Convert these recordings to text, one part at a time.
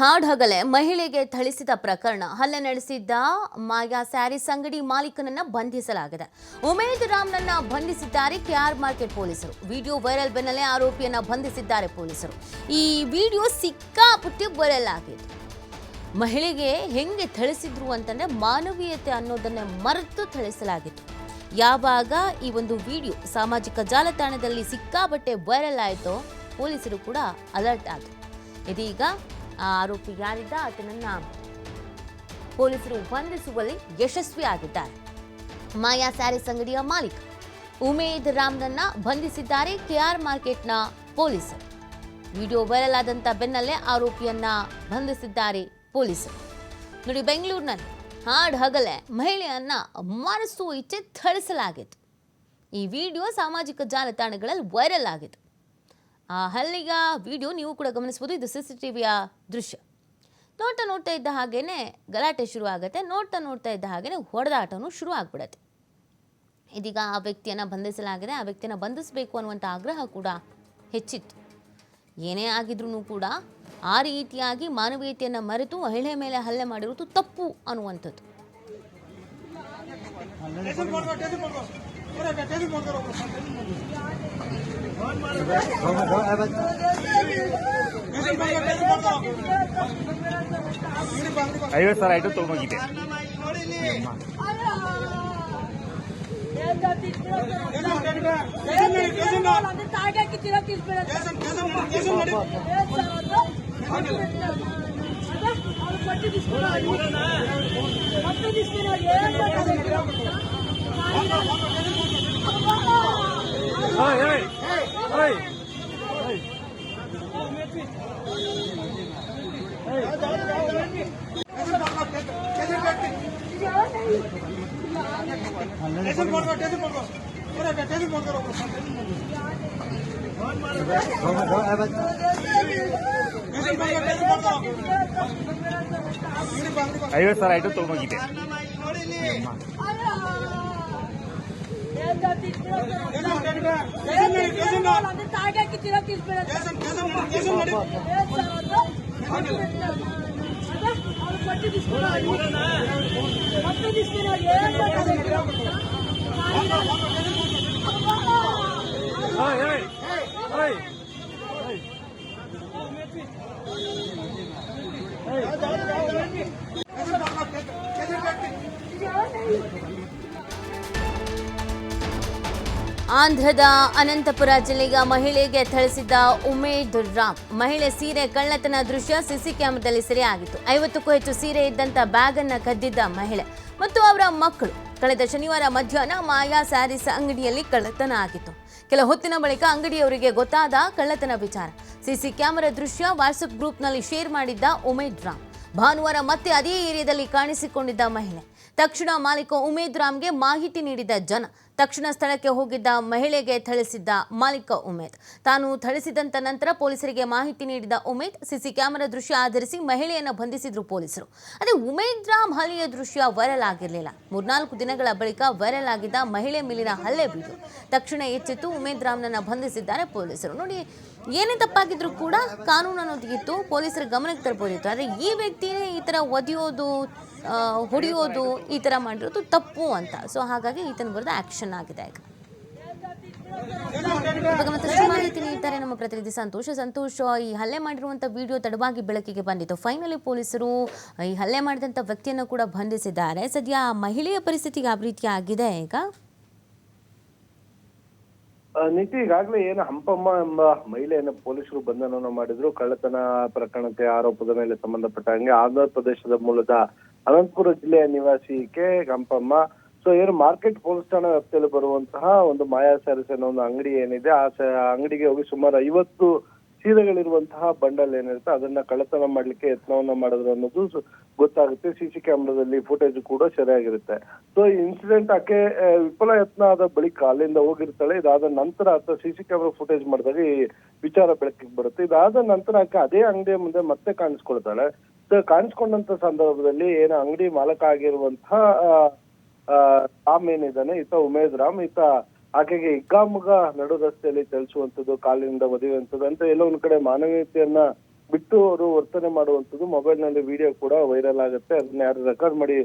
ಹಾಡಹಗಲೇ ಮಹಿಳೆಗೆ ಥಳಿಸಿದ ಪ್ರಕರಣ ಹಲ್ಲೆ ನಡೆಸಿದ್ದ ಮಾಯಾ ಸ್ಯಾರೀಸ್ ಅಂಗಡಿ ಮಾಲೀಕನನ್ನ ಬಂಧಿಸಲಾಗಿದೆ. ಉಮೇದ್ ರಾಮ್ನನ್ನ ಬಂಧಿಸಿದ್ದಾರೆ ಕೆಆರ್ ಮಾರ್ಕೆಟ್ ಪೊಲೀಸರು. ವಿಡಿಯೋ ವೈರಲ್ ಬೆನ್ನಲ್ಲೇ ಆರೋಪಿಯನ್ನ ಬಂಧಿಸಿದ್ದಾರೆ ಪೊಲೀಸರು. ಈ ವಿಡಿಯೋ ಸಿಕ್ಕಾಪುಟ್ಟಿ ವೈರಲ್ ಆಗಿದೆ ಮಹಿಳೆಗೆ ಹೆಂಗೆ ಥಳಿಸಿದ್ರು ಅಂತಂದ್ರೆ ಮಾನವೀಯತೆ ಅನ್ನೋದನ್ನ ಮರೆತು ಥಳಿಸಲಾಗಿತ್ತು. ಯಾವಾಗ ಈ ಒಂದು ವಿಡಿಯೋ ಸಾಮಾಜಿಕ ಜಾಲತಾಣದಲ್ಲಿ ಸಿಕ್ಕಾಪಟ್ಟೆ ವೈರಲ್ ಆಯಿತೋ ಪೊಲೀಸರು ಕೂಡ ಅಲರ್ಟ್ ಆದರು. ಇದೀಗ ಆರೋಪಿ ಯಾರಿದ್ದ ಆತನನ್ನ ಪೊಲೀಸರು ಬಂಧಿಸುವಲ್ಲಿ ಯಶಸ್ವಿಯಾಗಿದ್ದಾರೆ. ಮಾಯಾ ಸ್ಯಾರೀಸ್ ಅಂಗಡಿಯ ಮಾಲೀಕ ಉಮೇದ್ ರಾಮ್ನನ್ನ ಬಂಧಿಸಿದ್ದಾರೆ ಕೆಆರ್ ಮಾರ್ಕೆಟ್ನ ಪೊಲೀಸರು. ವಿಡಿಯೋ ವೈರಲ್ ಆದಂತ ಬೆನ್ನಲ್ಲೇ ಆರೋಪಿಯನ್ನ ಬಂಧಿಸಿದ್ದಾರೆ ಪೊಲೀಸರು. ನೋಡಿ, ಬೆಂಗಳೂರಿನಲ್ಲಿ ಹಾಡ್ ಹಗಲೆ ಮಹಿಳೆಯನ್ನ ಮನಸ್ಸು ಇಚ್ಛೆ ಥಳಿಸಲಾಗಿತ್ತು. ಈ ವಿಡಿಯೋ ಸಾಮಾಜಿಕ ಜಾಲತಾಣಗಳಲ್ಲಿ ವೈರಲ್ ಆಗಿದೆ ಹಲ್ಲಿಗ ವಿಡಿಯೋ ನೀವು ಕೂಡ ಗಮನಿಸಬಹುದು ಇದು ಸಿ ಸಿ ಟಿವಿಯ ದೃಶ್ಯ. ನೋಡ್ತಾ ನೋಡ್ತಾ ಇದ್ದ ಹಾಗೇನೆ ಗಲಾಟೆ ಶುರು ಆಗುತ್ತೆ ನೋಡ್ತಾ ನೋಡ್ತಾ ಇದ್ದ ಹಾಗೇನೆ ಹೊಡೆದಾಟನೂ ಶುರು ಆಗ್ಬಿಡತ್ತೆ ಇದೀಗ ಆ ವ್ಯಕ್ತಿಯನ್ನು ಬಂಧಿಸಲಾಗಿದೆ. ಆ ವ್ಯಕ್ತಿಯನ್ನು ಬಂಧಿಸಬೇಕು ಅನ್ನುವಂಥ ಆಗ್ರಹ ಕೂಡ ಹೆಚ್ಚಿತ್ತು. ಏನೇ ಆಗಿದ್ರೂ ಕೂಡ ಆ ರೀತಿಯಾಗಿ ಮಾನವೀಯತೆಯನ್ನು ಮರೆತು ಮಹಿಳೆ ಮೇಲೆ ಹಲ್ಲೆ ಮಾಡಿರುವುದು ತಪ್ಪು ಅನ್ನುವಂಥದ್ದು. ಐವತ್ತು ಸಾವಿರ ಆಯ್ತು ತೊಗೊಂಡೋಗಿದ್ದೆ తాగాకి ಐವತ್ತು ಸಾವಿರ ಆಯ್ತು ತೊಗೊಂಡೋಗಿದ್ದೆ తాగాకి తిర తీసుకెళ్ళి పట్టి తీసుకున్నాడు పట్టి తీసుకున్నాడు ఏం ಓಯ್ ಆಂಧ್ರದ ಅನಂತಪುರ ಜಿಲ್ಲೆಯ ಮಹಿಳೆಗೆ ಥಳಿಸಿದ್ದ ಉಮೇದ್ ರಾಮ್ ಮಹಿಳೆ ಸೀರೆ ಕಳ್ಳತನ ದೃಶ್ಯ ಸಿಸಿ ಕ್ಯಾಮೆರಾದಲ್ಲಿ ಸೆರೆಯಾಗಿತ್ತು. ಐವತ್ತಕ್ಕೂ ಹೆಚ್ಚು ಸೀರೆ ಇದ್ದಂತ ಬ್ಯಾಗ್ ಅನ್ನ ಕದ್ದಿದ್ದ ಮಹಿಳೆ ಮತ್ತು ಅವರ ಮಕ್ಕಳು. ಕಳೆದ ಶನಿವಾರ ಮಧ್ಯಾಹ್ನ ಮಾಯಾ ಸ್ಯಾರೀಸ್ ಅಂಗಡಿಯಲ್ಲಿ ಕಳ್ಳತನ ಆಗಿತ್ತು. ಕೆಲ ಹೊತ್ತಿನ ಬಳಿಕ ಅಂಗಡಿಯವರಿಗೆ ಗೊತ್ತಾದ ಕಳ್ಳತನ ವಿಚಾರ. ಸಿಸಿ ಕ್ಯಾಮೆರಾ ದೃಶ್ಯ ವಾಟ್ಸಪ್ ಗ್ರೂಪ್ನಲ್ಲಿ ಶೇರ್ ಮಾಡಿದ್ದ ಉಮೇದ್ ರಾಮ್ ಭಾನುವಾರ ಮತ್ತೆ ಅದೇ ಏರಿಯಾದಲ್ಲಿ ಕಾಣಿಸಿಕೊಂಡಿದ್ದ ಮಹಿಳೆ. ತಕ್ಷಣ ಮಾಲೀಕ ಉಮೇದ್ ರಾಮ್ಗೆ ಮಾಹಿತಿ ನೀಡಿದ ಜನ. ತಕ್ಷಣ ಸ್ಥಳಕ್ಕೆ ಹೋಗಿದ್ದ ಮಹಿಳೆಗೆ ಥಳಿಸಿದ್ದ ಮಾಲೀಕ ಉಮೇದ್. ತಾನು ಥಳಿಸಿದಂತ ನಂತರ ಪೊಲೀಸರಿಗೆ ಮಾಹಿತಿ ನೀಡಿದ ಉಮೇದ್, ಸಿಸಿ ಕ್ಯಾಮೆರಾ ದೃಶ್ಯ ಆಧರಿಸಿ ಮಹಿಳೆಯನ್ನು ಬಂಧಿಸಿದ್ರು ಪೊಲೀಸರು. ಅದೇ ಉಮೇದ್ ರಾಮ್ ದೃಶ್ಯ ವೈರಲ್ ಆಗಿರಲಿಲ್ಲ. ಮೂರ್ನಾಲ್ಕು ದಿನಗಳ ಬಳಿಕ ವೈರಲ್ ಆಗಿದ್ದ ಮಹಿಳೆ ಮೇಲಿನ ಹಲ್ಲೆ ಬಿದ್ದು ತಕ್ಷಣ ಎಚ್ಚೆತ್ತು ಉಮೇದ್ ರಾಮ್ನನ್ನು ಬಂಧಿಸಿದ್ದಾರೆ ಪೊಲೀಸರು. ನೋಡಿ, ಏನೇ ತಪ್ಪಾಗಿದ್ರು ಕೂಡ ಕಾನೂನು ಅನ್ನೋದಿತ್ತು ಪೊಲೀಸರ ಗಮನಕ್ಕೆ ತರ್ಬೋದಿತ್ತು. ಆದರೆ ಈ ವ್ಯಕ್ತಿನೇ ಈ ಥರ ಒದೆಯೋದು ಹೊಡೆಯೋದು ಈ ಥರ ಮಾಡಿರೋದು ತಪ್ಪು ಅಂತ. ಸೊ ಹಾಗಾಗಿ ಈತನ ವಿರುದ್ಧ ಆಕ್ಷನ್ ಆಗಿದೆ ಈಗ. ನಮ್ಮ ಪ್ರತಿನಿಧಿ ಸಂತೋಷ್. ಸಂತೋಷ್, ಈ ಹಲ್ಲೆ ಮಾಡಿರುವಂಥ ವಿಡಿಯೋ ತಡವಾಗಿ ಬೆಳಕಿಗೆ ಬಂದಿತ್ತು. ಫೈನಲಿ ಪೊಲೀಸರು, ಈ ಹಲ್ಲೆ ಮಾಡಿದಂತ ವ್ಯಕ್ತಿಯನ್ನು ಕೂಡ ಬಂಧಿಸಿದ್ದಾರೆ. ಸದ್ಯ ಮಹಿಳೆಯ ಪರಿಸ್ಥಿತಿ ಯಾವ ರೀತಿ ಆಗಿದೆ ಈಗ? ನೀತಿ ಈಗಾಗಲೇ ಏನು ಹಂಪಮ್ಮ ಎಂಬ ಮಹಿಳೆಯನ್ನು ಪೊಲೀಸರು ಬಂಧನವನ್ನು ಮಾಡಿದ್ರು. ಕಳ್ಳತನ ಪ್ರಕರಣಕ್ಕೆ ಆರೋಪದ ಮೇಲೆ ಸಂಬಂಧಪಟ್ಟ ಹಂಗೆ ಆಂಧ್ರ ಪ್ರದೇಶದ ಮೂಲದ ಅನಂತಪುರ ಜಿಲ್ಲೆಯ ನಿವಾಸಿ ಕೆ. ಹಂಪಮ್ಮ ಸೊ ಏನು ಮಾರ್ಕೆಟ್ ಪೊಲೀಸ್ ಠಾಣಾ ವ್ಯಾಪ್ತಿಯಲ್ಲಿ ಬರುವಂತಹ ಒಂದು ಮಾಯಾ ಸ್ಯಾರೀಸ್ ಅನ್ನೋ ಒಂದು ಅಂಗಡಿ ಏನಿದೆ, ಆ ಸ- ಅಂಗಡಿಗೆ ಹೋಗಿ ಸುಮಾರು ಐವತ್ತು ಸೀರೆಗಳಿರುವಂತಹ ಬಂಡಲ್ ಏನಿರುತ್ತೆ, ಅದನ್ನ ಕಳ್ಳತನ ಮಾಡ್ಲಿಕ್ಕೆ ಯತ್ನವನ್ನ ಮಾಡಿದ್ರು ಅನ್ನೋದು ಗೊತ್ತಾಗುತ್ತೆ. ಗೊತ್ತಾಗುತ್ತೆ ಸಿ ಕ್ಯಾಮ್ರಾದಲ್ಲಿ ಫುಟೇಜ್ ಕೂಡ ಸರಿಯಾಗಿರುತ್ತೆ. ಸೊ ಇನ್ಸಿಡೆಂಟ್ ಆಕೆ ವಿಫಲ ಯತ್ನ ಆದ ಬಳಿಕ ಅಲ್ಲಿಂದ ಹೋಗಿರ್ತಾಳೆ. ಇದಾದ ನಂತರ ಅಥವಾ ಸಿ ಕ್ಯಾಮ್ರಾ ಫುಟೇಜ್ ಮಾಡಿದಾಗ ಈ ವಿಚಾರ ಬೆಳಕಿಗೆ ಬರುತ್ತೆ. ಇದಾದ ನಂತರ ಆಕೆ ಅದೇ ಅಂಗಡಿಯ ಮುಂದೆ ಮತ್ತೆ ಕಾಣಿಸ್ಕೊಳ್ತಾಳೆ. ಸೊ ಕಾಣಿಸ್ಕೊಂಡಂತ ಸಂದರ್ಭದಲ್ಲಿ ಏನು ಅಂಗಡಿ ಮಾಲಕ ಆಗಿರುವಂತಹ ರಾಮ್ ಏನಿದ್ದಾನೆ, ಈತ ಉಮೇದ್ ರಾಮ್, ಈತ ಆಕೆಗೆ ಇಗ್ಗಾಮುಗ ನಡು ರಸ್ತೆಯಲ್ಲಿ ಚಲಿಸುವಂತದ್ದು ಕಾಲಿನಿಂದ ಒದೆಯುವಂಥದ್ದು, ಅಂತ ಎಲ್ಲೋ ಒಂದ್ ಕಡೆ ಮಾನವೀಯತೆಯನ್ನ ಬಿಟ್ಟು ಅವರು ವರ್ತನೆ ಮಾಡುವಂತದ್ದು ಮೊಬೈಲ್ನಲ್ಲಿ ವಿಡಿಯೋ ಕೂಡ ವೈರಲ್ ಆಗುತ್ತೆ, ಅದನ್ನ ಯಾರು ರೆಕಾರ್ಡ್ ಮಾಡಿ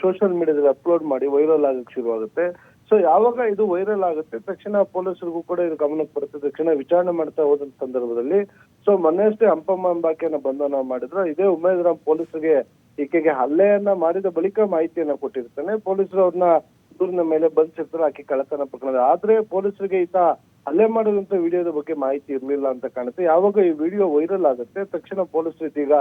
ಸೋಷಿಯಲ್ ಮೀಡಿಯಾದಲ್ಲಿ ಅಪ್ಲೋಡ್ ಮಾಡಿ ವೈರಲ್ ಆಗಕ್ಕೆ ಶುರುವಾಗುತ್ತೆ. ಸೊ, ಯಾವಾಗ ಇದು ವೈರಲ್ ಆಗುತ್ತೆ, ತಕ್ಷಣ ಪೊಲೀಸರಿಗೂ ಕೂಡ ಇದು ಗಮನಕ್ಕೆ ಬರುತ್ತೆ, ತಕ್ಷಣ ವಿಚಾರಣೆ ಮಾಡ್ತಾ ಹೋದಂತ ಸಂದರ್ಭದಲ್ಲಿ. ಸೊ ಮೊನ್ನೆಯಷ್ಟೇ ಹಂಪಮ್ಮ ಎಂಬಾಕೆಯನ್ನ ಬಂಧನ ಮಾಡಿದ್ರು, ಇದೇ ಉಮೇದ್ ರಾಮ್ ಪೊಲೀಸರಿಗೆ ಈಕೆಗೆ ಹಲ್ಲೆಯನ್ನ ಮಾಡಿದ ಬಳಿಕ ಮಾಹಿತಿಯನ್ನ ಕೊಟ್ಟಿರ್ತಾನೆ. ಪೊಲೀಸರು ಅವ್ರನ್ನ ದೂರಿನ ಮೇಲೆ ಬಂಧಿಸಿರ್ತಾರೆ ಆಕೆ ಕಳ್ಳತನ ಪ್ರಕರಣ. ಆದ್ರೆ ಪೊಲೀಸರಿಗೆ ಈತ ಹಲ್ಲೆ ಮಾಡಿದಂತ ವಿಡಿಯೋದ ಬಗ್ಗೆ ಮಾಹಿತಿ ಇರಲಿಲ್ಲ ಅಂತ ಕಾಣುತ್ತೆ. ಯಾವಾಗ ಈ ವಿಡಿಯೋ ವೈರಲ್ ಆಗುತ್ತೆ, ತಕ್ಷಣ ಪೊಲೀಸರು ಇದೀಗ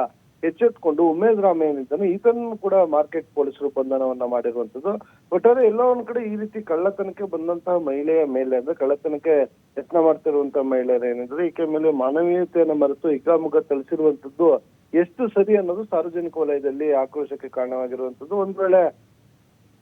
ಎಚ್ಚೆತ್ಕೊಂಡು ಉಮೇಶ್ ರಾಮ್ ಏನಿದ್ದಾನೆ ಈತನ್ನು ಕೂಡ ಮಾರ್ಕೆಟ್ ಪೊಲೀಸರು ಬಂಧನವನ್ನ ಮಾಡಿರುವಂತದ್ದು. ಒಟ್ಟಾರೆ ಎಲ್ಲ ಒಂದ್ ಕಡೆ ಈ ರೀತಿ ಕಳ್ಳತನಕ್ಕೆ ಬಂದಂತಹ ಮಹಿಳೆಯ ಮೇಲೆ, ಅಂದ್ರೆ ಕಳ್ಳತನಕ್ಕೆ ಯತ್ನ ಮಾಡ್ತಿರುವಂತಹ ಮಹಿಳೆಯರು ಏನಿದ್ರೆ ಈಕೆ ಮೇಲೆ ಮಾನವೀಯತೆಯನ್ನ ಮರೆತು ಇಕಾಮುಖ ತಳಿಸಿರುವಂತದ್ದು ಎಷ್ಟು ಸರಿ ಅನ್ನೋದು ಸಾರ್ವಜನಿಕ ವಲಯದಲ್ಲಿ ಆಕ್ರೋಶಕ್ಕೆ ಕಾರಣವಾಗಿರುವಂತದ್ದು ಒಂದ್ ವೇಳೆ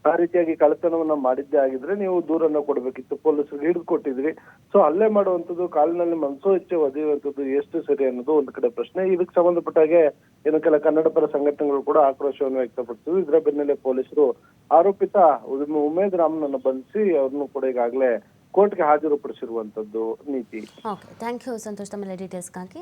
ಆ ರೀತಿಯಾಗಿ ಕಳ್ಳತನವನ್ನ ಮಾಡಿದ್ದೇ ಆಗಿದ್ರೆ ನೀವು ದೂರನ್ನ ಕೊಡ್ಬೇಕಿತ್ತು, ಪೊಲೀಸರಿಗೆ ಹಿಡಿದು ಕೊಟ್ಟಿದ್ರಿ ಸೊ ಅಲ್ಲೇ ಮಾಡುವಂತದ್ದು ಕಾಲಿನಲ್ಲಿ ಮನಸೋ ಇಚ್ಛೆ ಒದೆಯುವಂತದ್ದು ಎಷ್ಟು ಸರಿ ಅನ್ನೋದು ಒಂದ್ ಕಡೆ ಪ್ರಶ್ನೆ. ಇದಕ್ಕೆ ಸಂಬಂಧಪಟ್ಟಾಗೆ ಏನು ಕೆಲ ಕನ್ನಡ ಪರ ಸಂಘಟನೆಗಳು ಕೂಡ ಆಕ್ರೋಶವನ್ನು ವ್ಯಕ್ತಪಡಿಸಿದ್ವು ಇದರ ಬೆನ್ನಲ್ಲೇ ಪೊಲೀಸರು ಆರೋಪಿತ ಉಮ್- ಉಮೇದ್ ರಾಮ್ನನ್ನ ಬಂಧಿಸಿ ಅವ್ರನ್ನು ಕೂಡ ಈಗಾಗಲೇ ಕೋರ್ಟ್ಗೆ ಹಾಜರುಪಡಿಸಿರುವಂತದ್ದು ನೀತಿ. Thank you Santosh. ತಮ್ಮೆಲ್ಲ ಡೀಟೇಲ್ಸ್ಗಾಗಿ